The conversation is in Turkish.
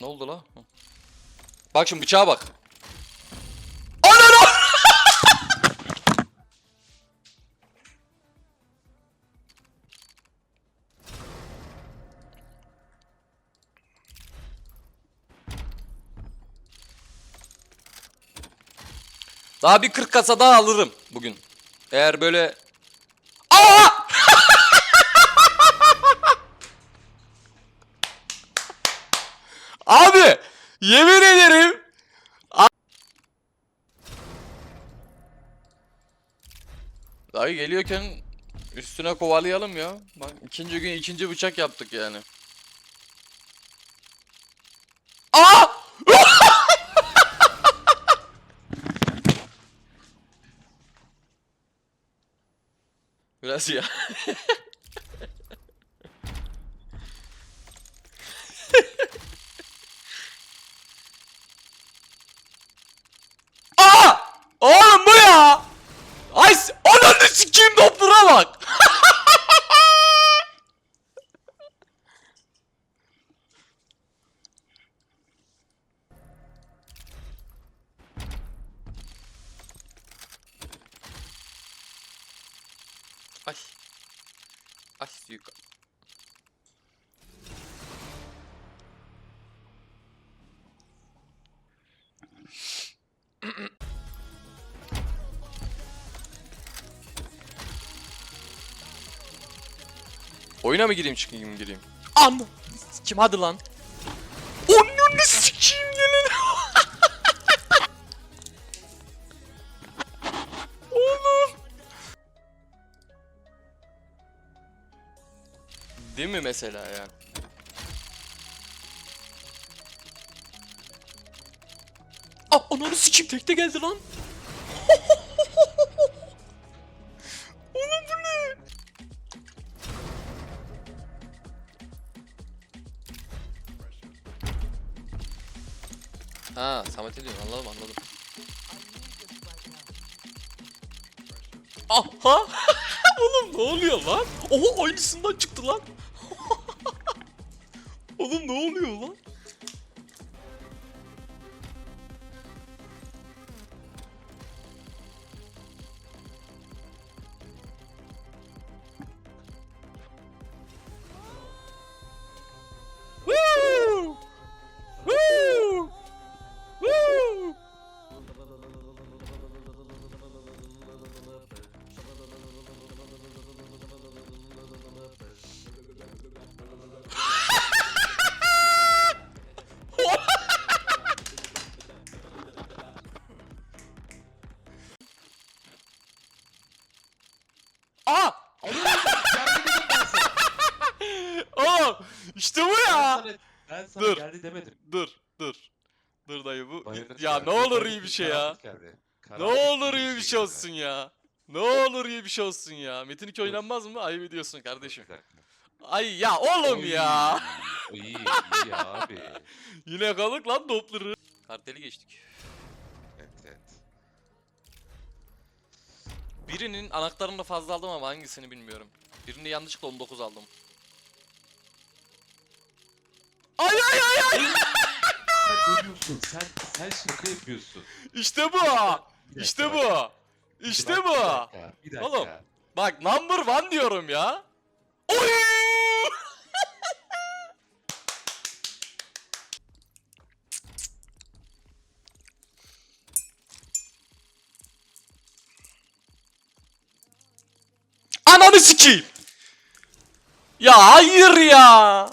Ne oldu la? Bak şimdi bıçağa bak. Daha bir 40 kasa daha alırım bugün. Eğer böyle... Aa! Abi! Yemin ederim! Dayı geliyorken üstüne kovalayalım ya. Bak ikinci gün ikinci bıçak yaptık yani. Aa! Biraz ya. Aa! Oğlum bu ya! Ay s- ananı sikeyim doktora bak! Ay. Ay yukarı. Oyuna mı gireyim çıkayım gireyim? An! Kim hadi lan? Onun sikeyim Değil mi mesela ya? Aa ananı sikeyim tekte geldi lan. Oğlum bu ne? Ha Samet'e diyorum anladım anladım. Aha! Oğlum ne oluyor lan? Oha aynısından çıktı lan. Oğlum ne oluyor lan? Aa! Oğlum işte bu ya. Ben sana Dur. geldi demedim. Dur dur. Dur dayı bu. Bayılır Ya ne olur Karanlık iyi bir şey ya. Ne olur iyi bir şey olsun ya. Ne olur iyi bir şey olsun ya. Metin 2 oynanmaz mı? Ayıp ediyorsun kardeşim. Ay ya oğlum ya. İyi iyi abi. Yine kaldık lan topları. Karteli geçtik. Evet evet. Birinin anahtarını da fazla aldım ama hangisini bilmiyorum. Birini yanlışlıkla 19 aldım. Ay ay ay ay. Sen ölüyorsun. Sen sen şaka yapıyorsun. İşte bu. İşte bu. İşte bu. Bir dakika. Oğlum. Bak number one diyorum ya. Sikeyim. Ya hayır ya.